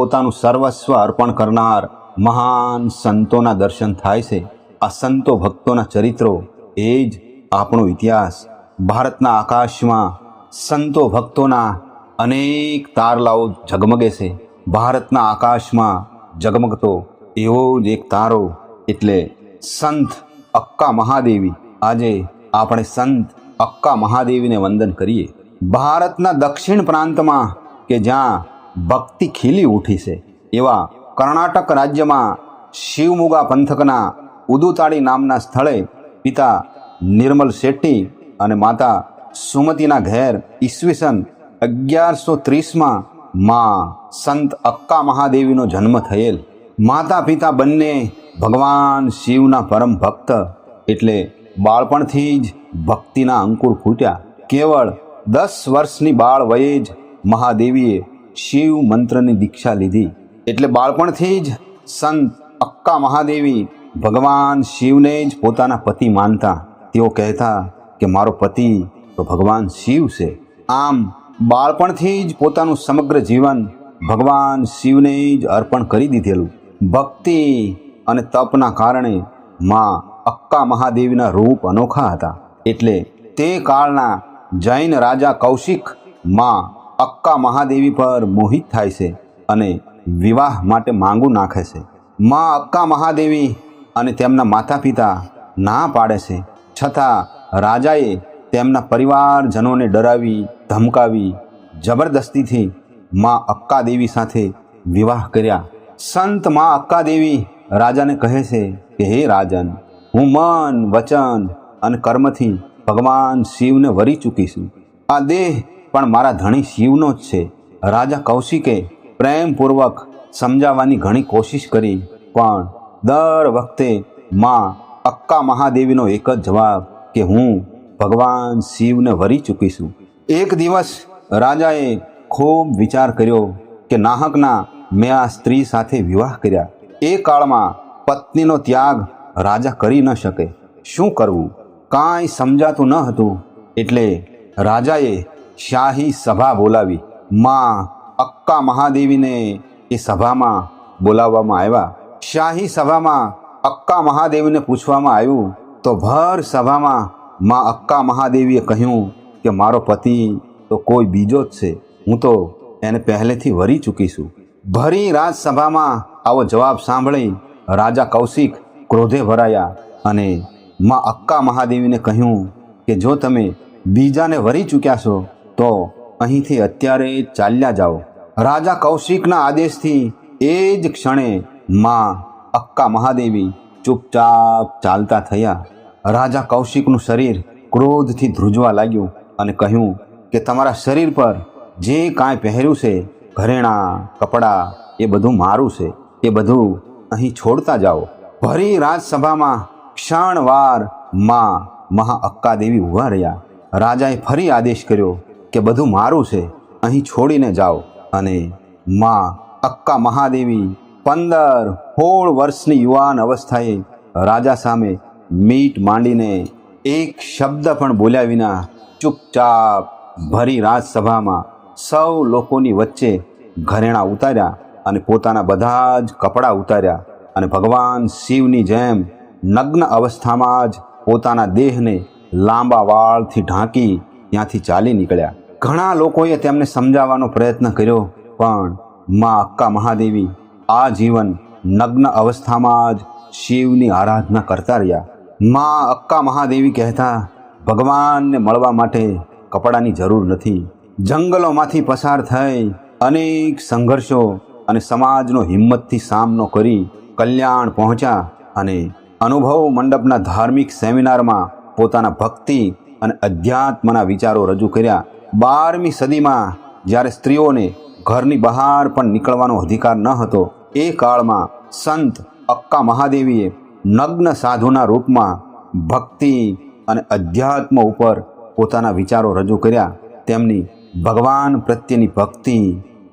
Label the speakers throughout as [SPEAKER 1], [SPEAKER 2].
[SPEAKER 1] પોતાનું સર્વસ્વ અર્પણ કરનાર મહાન સંતોના દર્શન થાય છે. આ સંતો ભક્તોના ચરિત્રો એ જ આપણો ઇતિહાસ. ભારતના આકાશમાં સંતો ભક્તોના અનેક તારલાઓ ઝગમગે છે. ભારતના આકાશમાં ઝગમગતો એવો જ એક તારો એટલે સંત અક્કા મહાદેવી. આજે આપણે સંત અક્કા મહાદેવીને વંદન કરીએ. ભારતના દક્ષિણ પ્રાંતમાં કે જ્યાં ભક્તિ ખીલી ઉઠી છે. એવા કર્ણાટક રાજ્યમાં શિવમુગા પંથકના ઉદુતાળી નામના સ્થળે પિતા નિર્મલ શેટ્ટી અને માતા સુમતીના ઘેર ઈસવીસન અગિયારસો ત્રીસમાં માં સંત અક્કા મહાદેવીનો જન્મ થયેલ. માતા પિતા બંને ભગવાન શિવના પરમ ભક્ત એટલે બાળપણથી જ ભક્તિના અંકુર ફૂટ્યા કેવળ દસ વર્ષની બાળ વયે જ મહાદેવીએ શિવ મંત્રની દીક્ષા લીધી. એટલે બાળપણથી જ સંત અક્કા મહાદેવી ભગવાન શિવને જ પોતાના પતિ માનતા. તેઓ કહેતા કે મારો પતિ તો ભગવાન શિવ છે. આમ બાળપણથી જ પોતાનું સમગ્ર જીવન ભગવાન શિવને જ અર્પણ કરી દીધેલું. ભક્તિ અને તપના કારણે માં અક્કા મહાદેવીના રૂપ અનોખા હતા. એટલે તે કાળના જૈન રાજા કૌશિકમાં અક્કા મહાદેવી પર મોહિત થાય છે અને વિવાહ માટે માંગુ નાખે છે. માં અક્કા મહાદેવી અને તેમના માતા પિતા ના પાડે છે. છતાં રાજાએ તેમના પરિવારજનોને ડરાવી, ધમકાવી, જબરદસ્તીથી માં અક્કા દેવી સાથે વિવાહ કર્યા. સંતમાં અક્કા દેવી રાજાને કહે છે કે, હે રાજન, હું મન, વચન અને કર્મથી ભગવાન શિવને વરી ચૂકીશું આ દેહ પણ મારા ધણી શિવનો જ છે. રાજા કૌશિકે પ્રેમપૂર્વક સમજાવવાની ઘણી કોશિશ કરી, પણ દર વખતે માં અક્કા મહાદેવીનો એક જ જવાબ કે હું ભગવાન શિવને વરી ચૂકીશું. એક દિવસ રાજાએ ખૂબ વિચાર કર્યો કે નાહકના મેં આ સ્ત્રી સાથે વિવાહ કર્યા. એ કાળમાં પત્નીનો ત્યાગ રાજા કરી ન શકે. શું કરવું? કાંઈ સમજાતું ન હતું. એટલે રાજાએ શાહી સભા બોલાવી. માં અક્કા મહાદેવીને એ સભામાં બોલાવવામાં આવ્યા. શાહી સભામાં અક્કા મહાદેવીને પૂછવામાં આવ્યું, તો ભર સભામાં માં અક્કા મહાદેવીએ કહ્યું કે, મારો પતિ તો કોઈ બીજો જ છે. હું તો એને પહેલેથી વરી ચૂકીશું ભરી રાજસભામાં આવો જવાબ સાંભળી રાજા કૌશિક ક્રોધે ભરાયા અને માં અક્કા મહાદેવીને કહ્યું કે, જો તમે બીજાને વરી ચૂક્યા છો તો અહીંથી અત્યારે ચાલ્યા જાઓ. રાજા કૌશિકના આદેશથી એ જ ક્ષણે માં અક્કા મહાદેવી ચૂપચાપ ચાલતા થયા. રાજા કૌશિકનું શરીર ક્રોધથી ધ્રુજવા લાગ્યું અને કહ્યું કે તમારા શરીર પર જે કાંઈ પહેર્યું છે, ઘરેણાં, કપડાં, એ બધું મારું છે. એ બધું અહીં છોડતા જાઓ. ભરી રાજસભામાં ક્ષણવારમાં મહા અક્કા દેવી ઊભા રહ્યા. રાજાએ ફરી આદેશ કર્યો કે બધું મારું છે, અહીં છોડીને જાઓ. અને માં અક્કા મહાદેવી પંદર સોળ વર્ષની યુવાન અવસ્થાએ રાજા સામે મીટ માંડીને એક શબ્દ પણ બોલ્યા વિના ચૂપચાપ ભરી રાજસભામાં સૌ લોકોની વચ્ચે ઘરેણાં ઉતાર્યા અને પોતાના બધા જ કપડાં ઉતાર્યા. અને ભગવાન શિવની જેમ નગ્ન અવસ્થામાં જ પોતાના દેહને લાંબા વાળથી ઢાંકી ત્યાંથી ચાલી નીકળ્યા. ઘણા લોકોએ તેમને સમજાવવાનો પ્રયત્ન કર્યો, પણ મા અક્કા મહાદેવી આ જીવન નગ્ન અવસ્થામાં જ શિવની આરાધના કરતા રહ્યા. મા અક્કા મહાદેવી કહેતા, ભગવાનને મળવા માટે કપડાની જરૂર નથી. જંગલોમાંથી પસાર થઈ અનેક સંઘર્ષો અને સમાજનો હિંમતથી સામનો કરી કલ્યાણ પહોંચ્યા અને અનુભવ મંડપના ધાર્મિક સેમિનારમાં પોતાના ભક્તિ અને અધ્યાત્મના વિચારો રજૂ કર્યા. બારમી સદીમાં જ્યારે સ્ત્રીઓને ઘરની બહાર પણ નીકળવાનો અધિકાર ન હતો, એ કાળમાં સંત અક્કા મહાદેવીએ નગ્ન સાધુના રૂપમાં ભક્તિ અને અધ્યાત્મ ઉપર પોતાના વિચારો રજૂ કર્યા. તેમની ભગવાન પ્રત્યેની ભક્તિ,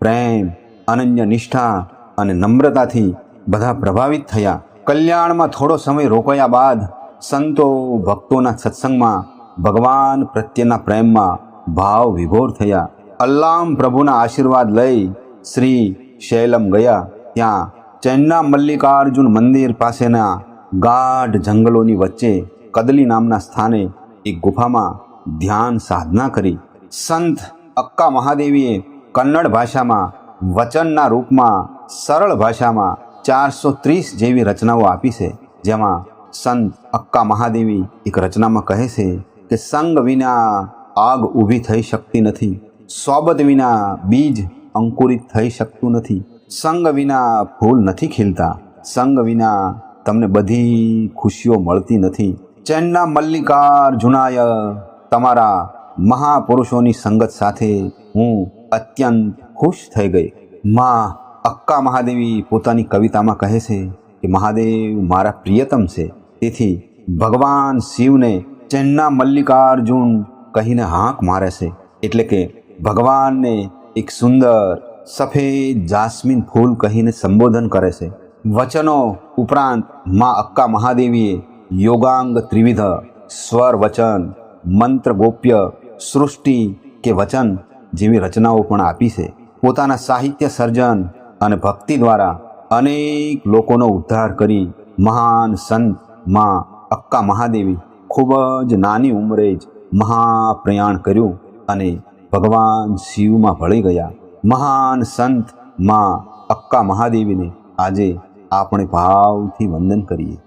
[SPEAKER 1] પ્રેમ, અનન્ય નિષ્ઠા અને નમ્રતાથી બધા પ્રભાવિત થયા. કલ્યાણમાં થોડો સમય રોકાયા બાદ સંતો ભક્તોના સત્સંગમાં ભગવાન પ્રત્યેના પ્રેમમાં ભાવ વિભોર થયા. અલ્લામ પ્રભુના આશીર્વાદ લઈ શ્રી શૈલમ ગયા. ત્યાં ચૈનના મલ્લિકાર્જુન મંદિર પાસેના ગાઢ જંગલોની વચ્ચે કદલી નામના સ્થાને એક ગુફામાં ધ્યાન સાધના કરી. સંત અક્કા મહાદેવીએ કન્નડ ભાષામાં, વચનના રૂપમાં, સરળ ભાષામાં ચારસો ત્રીસ જેવી રચનાઓ આપી છે. જેમાં સંત અક્કા મહાદેવી એક રચનામાં કહે છે કે સંગ વિના આગ ઊભી થઈ શકતી નથી. સોબત વિના બીજ અંકુરિત થઈ શકતું નથી. સંગ વિના ફૂલ નથી ખીલતા. સંગ વિના તમને બધી ખુશીઓ મળતી નથી. ચેન્ના મલ્લિકાર્જુનાય તમારા મહાપુરુષોની સંગત સાથે હું અત્યંત ખુશ થઈ ગઈ. માં અક્કા મહાદેવી પોતાની કવિતામાં કહે છે કે, મહાદેવ મારા પ્રિયતમ છે. તેથી ભગવાન શિવને ચેન્ના મલ્લિકાર્જુન કહીને હાંક મારે છે. એટલે કે ભગવાનને એક સુંદર, સફેદ જાસ્મીન ફૂલ કહીને સંબોધન કરે છે. વચનો ઉપરાંત મા અક્કા મહાદેવીએ યોગાંગ ત્રિવિધ, સ્વર વચન, મંત્ર ગોપ્ય, સૃષ્ટિ કે વચન જેવી રચનાઓ પણ આપી છે. પોતાના સાહિત્ય સર્જન અને ભક્તિ દ્વારા અનેક લોકોનો ઉદ્ધાર કરી મહાન સંત મા અક્કા મહાદેવી ખૂબ જ નાની ઉંમરે જ મહાપ્રયાણ કર્યું અને ભગવાન શિવમાં ભળી ગયા. મહાન સંતમાં અક્કા મહાદેવીને આજે આપણે ભાવથી વંદન કરીએ.